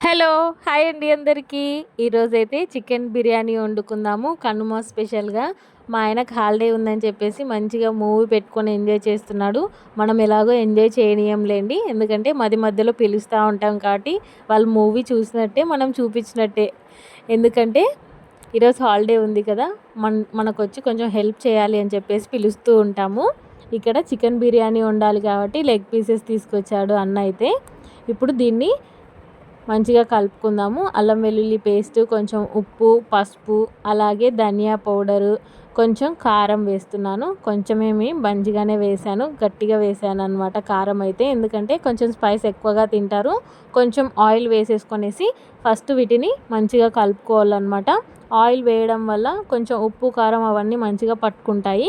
Hello hi అండి అందరికీ. ఈరోజైతే చికెన్ బిర్యానీ వండుకుందాము. కనుమ స్పెషల్గా. మా ఆయనకు హాలిడే ఉందని చెప్పేసి మంచిగా మూవీ పెట్టుకొని ఎంజాయ్ చేస్తున్నాడు. మనం ఎలాగో ఎంజాయ్ చేయనీయంలేండి ఎందుకంటే మధ్య మధ్యలో పిలుస్తూ ఉంటాం కాబట్టి వాళ్ళు మూవీ చూసినట్టే మనం చూపించినట్టే. ఎందుకంటే ఈరోజు హాలిడే ఉంది కదా. మన మనకు వచ్చి కొంచెం హెల్ప్ చేయాలి అని చెప్పేసి పిలుస్తూ ఉంటాము. ఇక్కడ చికెన్ బిర్యానీ వండాలి కాబట్టి లెగ్ పీసెస్ తీసుకొచ్చాడు అన్న అయితే ఇప్పుడు దీన్ని మంచిగా కలుపుకుందాము. అల్లం వెల్లుల్లి పేస్ట్ కొంచెం ఉప్పు పసుపు అలాగే ధనియా పౌడరు కొంచెం కారం వేస్తున్నాను. కొంచెమేమి మంచిగానే వేసాను గట్టిగా వేసాను అనమాట కారం అయితే. ఎందుకంటే కొంచెం స్పైస్ ఎక్కువగా తింటారు. కొంచెం ఆయిల్ వేసేసుకొనేసి ఫస్ట్ వీటిని మంచిగా కలుపుకోవాలన్నమాట. ఆయిల్ వేయడం వల్ల కొంచెం ఉప్పు కారం అవన్నీ మంచిగా పట్టుకుంటాయి.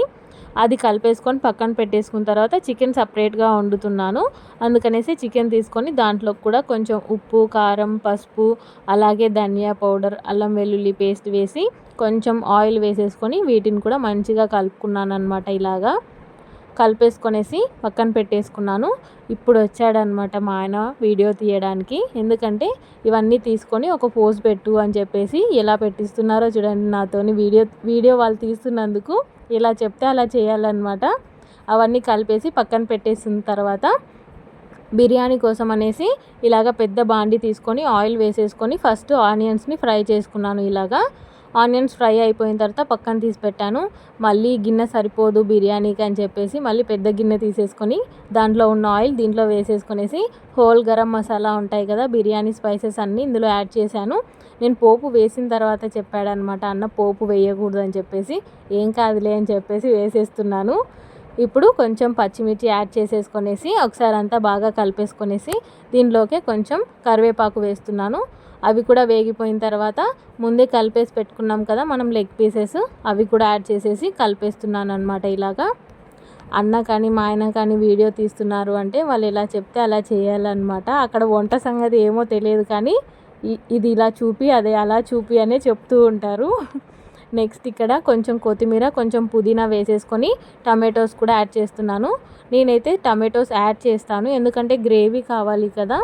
అది కలిపేసుకొని పక్కన పెట్టేసుకున్న తర్వాత చికెన్ సపరేట్గా వండుతున్నాను. అందుకనేసి చికెన్ తీసుకొని దాంట్లో కూడా కొంచెం ఉప్పు కారం పసుపు అలాగే ధనియా పౌడర్ అల్లం వెల్లుల్లి పేస్ట్ వేసి కొంచెం ఆయిల్ వేసేసుకొని వీటిని కూడా మంచిగా కలుపుకున్నాను అనమాట ఇలాగా. కలిపేసుకొనేసి పక్కన పెట్టేసుకున్నాను. ఇప్పుడు వచ్చాడనమాట మా ఆయన వీడియో తీయడానికి. ఎందుకంటే ఇవన్నీ తీసుకొని ఒక పోజ్ పెట్టు అని చెప్పేసి ఎలా పెట్టిస్తున్నారో చూడండి నాతోని వీడియో వీడియో వాళ్ళు తీస్తున్నందుకు. ఇలా చెప్తే అలా చేయాలన్నమాట. అవన్నీ కలిపేసి పక్కన పెట్టేసిన తర్వాత బిర్యానీ కోసం అనేసి ఇలాగ పెద్ద బాండి తీసుకొని ఆయిల్ వేసేసుకొని ఫస్ట్ ఆనియన్స్ని ఫ్రై చేసుకున్నాను ఇలాగా. ఆనియన్స్ ఫ్రై అయిపోయిన తర్వాత పక్కన తీసి పెట్టాను. మళ్ళీ గిన్నె సరిపోదు బిర్యానీకి అని చెప్పేసి మళ్ళీ పెద్ద గిన్నె తీసేసుకొని దాంట్లో ఉన్న ఆయిల్ దీంట్లో వేసేసుకునేసి హోల్ గరం మసాలా ఉంటాయి కదా బిర్యానీ స్పైసెస్ అన్నీ ఇందులో యాడ్ చేశాను. నేను పోపు వేసిన తర్వాత చెప్పాడనమాట అన్న పోపు వేయకూడదు అని చెప్పేసి. ఏం కాదులే అని చెప్పేసి వేసేస్తున్నాను. ఇప్పుడు కొంచెం పచ్చిమిర్చి యాడ్ చేసేసుకొనేసి ఒకసారి అంతా బాగా కలిపేసుకొనేసి దీనిలోకే కొంచెం కరివేపాకు వేస్తున్నాను. అవి కూడా వేగిపోయిన తర్వాత ముందే కలిపేసి పెట్టుకున్నాం కదా మనం లెగ్ పీసెస్ అవి కూడా యాడ్ చేసేసి కలిపేస్తున్నాను అనమాట ఇలాగా. అన్న కానీ మా ఆయన కానీ వీడియో తీస్తున్నారు అంటే వాళ్ళు ఎలా చెప్తే అలా చేయాలన్నమాట. అక్కడ వంట సంగతి ఏమో తెలియదు కానీ ఇది ఇలా చూపి అదే అలా చూపి అనే చెప్తూ ఉంటారు. నెక్స్ట్ ఇక్కడ కొంచెం కొత్తిమీర కొంచెం పుదీనా వేసేసుకొని టమాటోస్ కూడా యాడ్ చేస్తున్నాను. నేనైతే టమాటోస్ యాడ్ చేస్తాను ఎందుకంటే గ్రేవీ కావాలి కదా.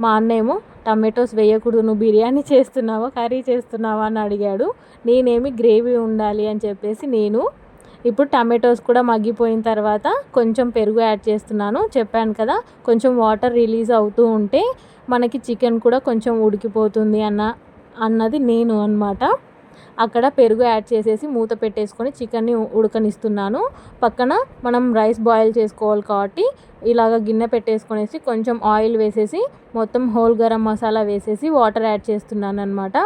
మా అన్న ఏమో టమాటోస్ వేయకూడదు నువ్వు బిర్యానీ చేస్తున్నావా కర్రీ చేస్తున్నావా? అని అడిగాడు. నేనేమి గ్రేవీ ఉండాలి అని చెప్పేసి నేను ఇప్పుడు టమాటోస్ కూడా మగ్గిపోయిన తర్వాత కొంచెం పెరుగు యాడ్ చేస్తున్నాను. చెప్పాను కదా కొంచెం వాటర్ రిలీజ్ అవుతూ ఉంటే మనకి చికెన్ కూడా కొంచెం ఉడికిపోతుంది అన్న అన్నది నేను అనమాట అక్కడ పెరుగు యాడ్ చేసేసి మూత పెట్టేసుకొని చికెన్ని ఉడకనిస్తున్నాను. పక్కన మనం రైస్ బాయిల్ చేసుకోవాలి కాబట్టి ఇలాగ గిన్నె పెట్టేసుకొనేసి కొంచెం ఆయిల్ వేసేసి మొత్తం హోల్ గరం మసాలా వేసేసి వాటర్ యాడ్ చేస్తున్నాను అనమాట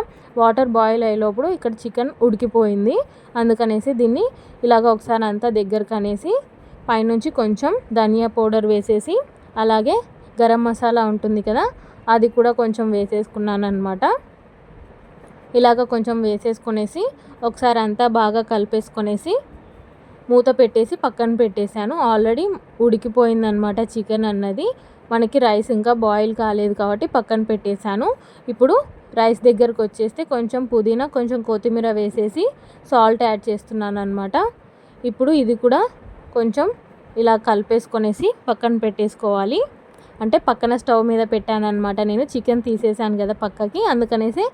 వాటర్ బాయిల్ అయ్యేలోపుడు ఇక్కడ చికెన్ ఉడికిపోయింది. అందుకనేసి దీన్ని ఇలాగ ఒకసారి అంతా దగ్గరకు అనేసి పైనుంచి కొంచెం ధనియా పౌడర్ వేసేసి అలాగే గరం మసాలా ఉంటుంది కదా అది కూడా కొంచెం వేసేసుకున్నాను అనమాట ఇలాగ కొంచెం వేసేసుకొనేసి ఒకసారి అంతా బాగా కలిపేసుకొనేసి మూత పెట్టేసి పక్కన పెట్టేశాను. ఆల్రెడీ ఉడికిపోయిందనమాట చికెన్ అన్నది. మనకి రైస్ ఇంకా బాయిల్ కాలేదు కాబట్టి పక్కన పెట్టేశాను. ఇప్పుడు రైస్ దగ్గరకు వచ్చేస్తే కొంచెం పుదీనా కొంచెం కొత్తిమీర వేసేసి సాల్ట్ యాడ్ చేస్తున్నాను అనమాట ఇప్పుడు ఇది కూడా కొంచెం ఇలా కలిపేసుకొనేసి పక్కన పెట్టేసుకోవాలి. అంటే పక్కన స్టవ్ మీద పెట్టాను అనమాట నేను. చికెన్ తీసేసాను కదా పక్కకి. అందుకనేసి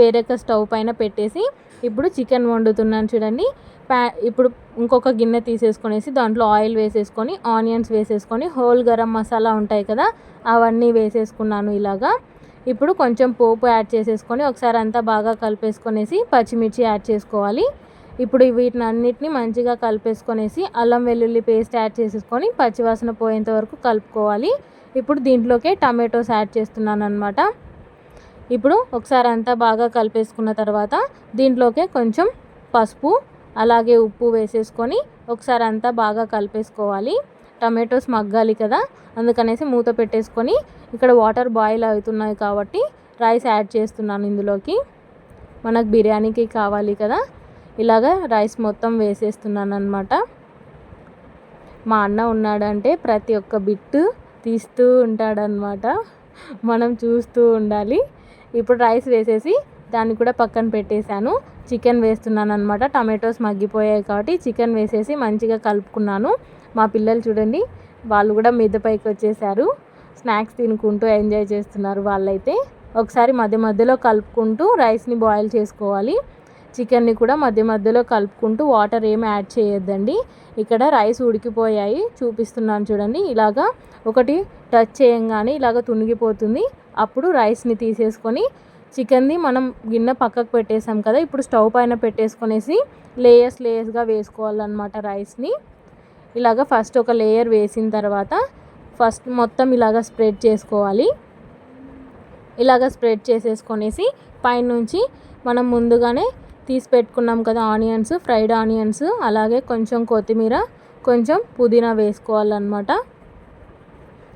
వేరొక స్టవ్ పైన పెట్టేసి ఇప్పుడు చికెన్ వండుతున్నాను చూడండి. ప్యా ఇప్పుడు ఇంకొక గిన్నె తీసేసుకొనేసి దాంట్లో ఆయిల్ వేసేసుకొని ఆనియన్స్ వేసేసుకొని హోల్ గరం మసాలా ఉంటాయి కదా అవన్నీ వేసేసుకున్నాను ఇలాగా. ఇప్పుడు కొంచెం పోపు యాడ్ చేసేసుకొని ఒకసారి అంతా బాగా కలిపేసుకొనేసి పచ్చిమిర్చి యాడ్ చేసుకోవాలి. ఇప్పుడు వీటిని అన్నిటిని మంచిగా కలిపేసుకొనేసి అల్లం వెల్లుల్లి పేస్ట్ యాడ్ చేసేసుకొని పచ్చివాసన పోయేంత వరకు కలుపుకోవాలి. ఇప్పుడు దీంట్లోకే టమాటోస్ యాడ్ చేస్తున్నాను అనమాట ఇప్పుడు ఒకసారి అంతా బాగా కలిపేసుకున్న తర్వాత దీంట్లోకే కొంచెం పసుపు అలాగే ఉప్పు వేసేసుకొని ఒకసారి అంతా బాగా కలిపేసుకోవాలి. టమాటోస్ మగ్గాలి కదా అందుకనేసి మూత పెట్టేసుకొని ఇక్కడ వాటర్ బాయిల్ అవుతున్నాయి కాబట్టి రైస్ యాడ్ చేస్తున్నాను ఇందులోకి. మనకు బిర్యానీకి కావాలి కదా ఇలాగ రైస్ మొత్తం వేసేస్తున్నాను అనమాట మా అన్న ఉన్నాడంటే ప్రతి ఒక్క బిట్టు తీస్తూ ఉంటాడనమాట మనం చూస్తూ ఉండాలి. ఇప్పుడు రైస్ వేసేసి దాన్ని కూడా పక్కన పెట్టేశాను. చికెన్ వేస్తున్నాను అనమాట టమాటోస్ మగ్గిపోయాయి కాబట్టి చికెన్ వేసేసి మంచిగా కలుపుకున్నాను. మా పిల్లలు చూడండి వాళ్ళు కూడా మిద్దపైకి వచ్చేసారు స్నాక్స్ తినుకుంటూ ఎంజాయ్ చేస్తున్నారు వాళ్ళైతే. ఒకసారి మధ్య మధ్యలో కలుపుకుంటూ రైస్ని బాయిల్ చేసుకోవాలి. చికెన్ని కూడా మధ్య మధ్యలో కలుపుకుంటూ వాటర్ ఏమి యాడ్ చేయొద్దండి. ఇక్కడ రైస్ ఉడికిపోయాయి చూపిస్తున్నాను చూడండి. ఇలాగా ఒకటి టచ్ చేయంగానే ఇలాగ తునిగిపోతుంది. అప్పుడు రైస్ని తీసేసుకొని చికెన్ని మనం గిన్నె పక్కకు పెట్టేసాం కదా ఇప్పుడు స్టవ్ పైన పెట్టేసుకొనేసి లేయర్స్ లేయర్స్గా వేసుకోవాలన్నమాట రైస్ని. ఇలాగ ఫస్ట్ ఒక లేయర్ వేసిన తర్వాత ఫస్ట్ మొత్తం ఇలాగ స్ప్రెడ్ చేసుకోవాలి. ఇలాగ స్ప్రెడ్ చేసేసుకొనేసి పైనుంచి మనం ముందుగానే తీసి పెట్టుకున్నాం కదా ఆనియన్స్ ఫ్రైడ్ ఆనియన్స్ అలాగే కొంచెం కొత్తిమీర కొంచెం పుదీనా వేసుకోవాలన్నమాట.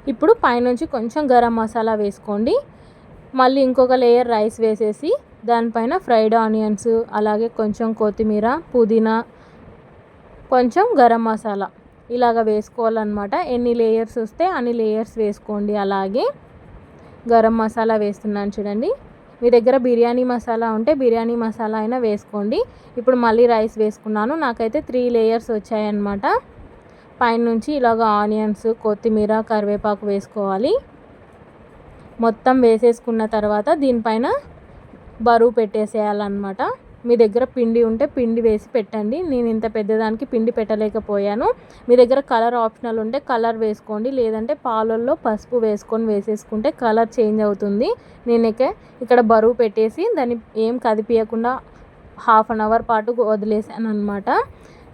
ఇప్పుడు పైనుంచి కొంచెం గరం మసాలా వేసుకోండి. మళ్ళీ ఇంకొక లేయర్ రైస్ వేసేసి దానిపైన ఫ్రైడ్ ఆనియన్స్ అలాగే కొంచెం కొత్తిమీర పుదీనా కొంచెం గరం మసాలా ఇలాగ వేసుకోవాలన్నమాట. ఎన్ని లేయర్స్ వస్తే అన్ని లేయర్స్ వేసుకోండి. అలాగే గరం మసాలా వేస్తున్నాను చూడండి. మీ దగ్గర బిర్యానీ మసాలా ఉంటే బిర్యానీ మసాలా అయినా వేసుకోండి. ఇప్పుడు మళ్ళీ రైస్ వేసుకున్నాను. నాకైతే త్రీ లేయర్స్ వచ్చాయన్నమాట. పైనుంచి ఇలాగ ఆనియన్స్ కొత్తిమీర కరివేపాకు వేసుకోవాలి. మొత్తం వేసేసుకున్న తర్వాత దీనిపైన బరువు పెట్టేసేయాలన్నమాట. మీ దగ్గర పిండి ఉంటే పిండి వేసి పెట్టండి. నేను ఇంత పెద్దదానికి పిండి పెట్టలేకపోయాను. మీ దగ్గర కలర్ ఆప్షనల్ ఉంటే కలర్ వేసుకోండి. లేదంటే పాలల్లో పసుపు వేసుకొని వేసేసుకుంటే కలర్ చేంజ్ అవుతుంది. నేను ఇక్కడ బరువు పెట్టేసి దాన్ని ఏం కదిపియకుండా హాఫ్ అన్ అవర్ పాటు వదిలేసాను అనమాట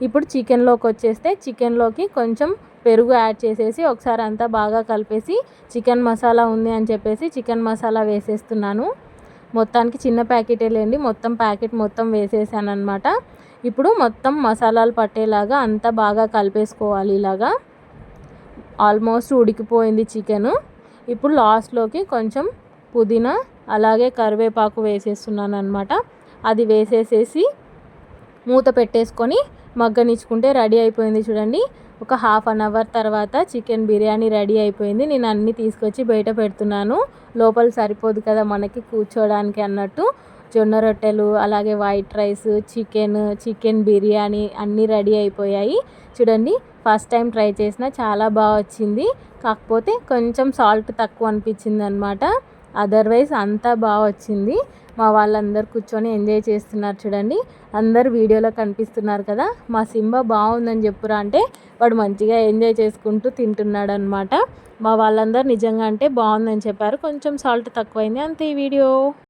ఇప్పుడు చికెన్లోకి వచ్చేస్తే చికెన్లోకి కొంచెం పెరుగు యాడ్ చేసేసి ఒకసారి అంతా బాగా కలిపేసి చికెన్ మసాలా ఉంది అని చెప్పేసి చికెన్ మసాలా వేసేస్తున్నాను. మొత్తానికి చిన్న ప్యాకెటే లేండి మొత్తం ప్యాకెట్ మొత్తం వేసేసాను అనమాట ఇప్పుడు మొత్తం మసాలాలు పట్టేలాగా అంతా బాగా కలిపేసుకోవాలి ఇలాగా. ఆల్మోస్ట్ ఉడికిపోయింది చికెను. ఇప్పుడు లాస్ట్లోకి కొంచెం పుదీనా అలాగే కరివేపాకు వేసేస్తున్నాను అనమాట అది వేసేసేసి మూత పెట్టేసుకొని మగ్గనిచ్చుకుంటే రెడీ అయిపోయింది చూడండి. ఒక హాఫ్ అన్ అవర్ తర్వాత చికెన్ బిర్యానీ రెడీ అయిపోయింది. నేను అన్నీ తీసుకొచ్చి బయట పెడుతున్నాను. లోపల సరిపోదు కదా మనకి కూర్చోడానికి అన్నట్టు. జొన్న రొట్టెలు అలాగే white rice chicken chicken biryani అన్నీ రెడీ అయిపోయాయి. చూడండి ఫస్ట్ టైం ట్రై చేసిన చాలా బాగా వచ్చింది. కాకపోతే కొంచెం సాల్ట్ తక్కువ అనిపించింది అనమాట అదర్వైజ్ అంతా బాగా వచ్చింది. మా వాళ్ళందరూ కూర్చొని ఎంజాయ్ చేస్తున్నారు చూడండి. అందరు వీడియోలో కనిపిస్తున్నారు కదా. మా సింబ బాగుందని చెప్పురా అంటే వాడు మంచిగా ఎంజాయ్ చేసుకుంటూ తింటున్నాడు అనమాట మా వాళ్ళందరూ నిజంగా అంటే బాగుందని చెప్పారు. కొంచెం సాల్ట్ తక్కువైంది. అంతే ఈ వీడియో.